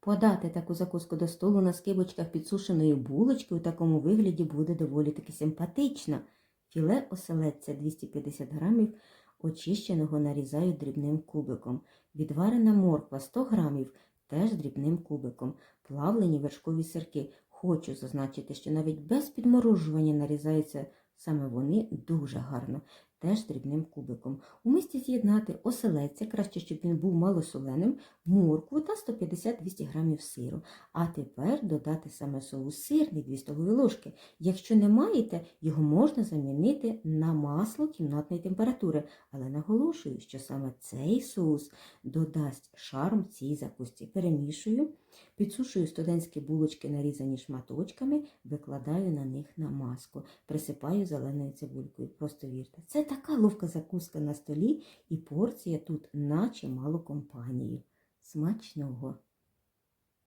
Подати таку закуску до столу на скибочках підсушеної булочки у такому вигляді буде доволі таки симпатично. Філе оселедця 250 грамів очищеного нарізаю дрібним кубиком. Відварена морква 100 грамів теж дрібним кубиком. Плавлені вершкові сирки. Хочу зазначити, що навіть без підморожування нарізаються саме вони дуже гарно, теж дрібним кубиком. У мисці з'єднати оселедця, краще, щоб він був малосоленим, моркву та 150-200 грамів сиру. А тепер додати саме соус сирний 2 столові ложки. Якщо не маєте, його можна замінити на масло кімнатної температури, але наголошую, що саме цей соус додасть шарм цій закусці. Перемішую, підсушую студентські булочки, нарізані шматочками, викладаю на них намазку, присипаю зеленою цибулькою. Просто вірте, це така ловка закуска на столі, і порція тут наче мало компанії. Смачного!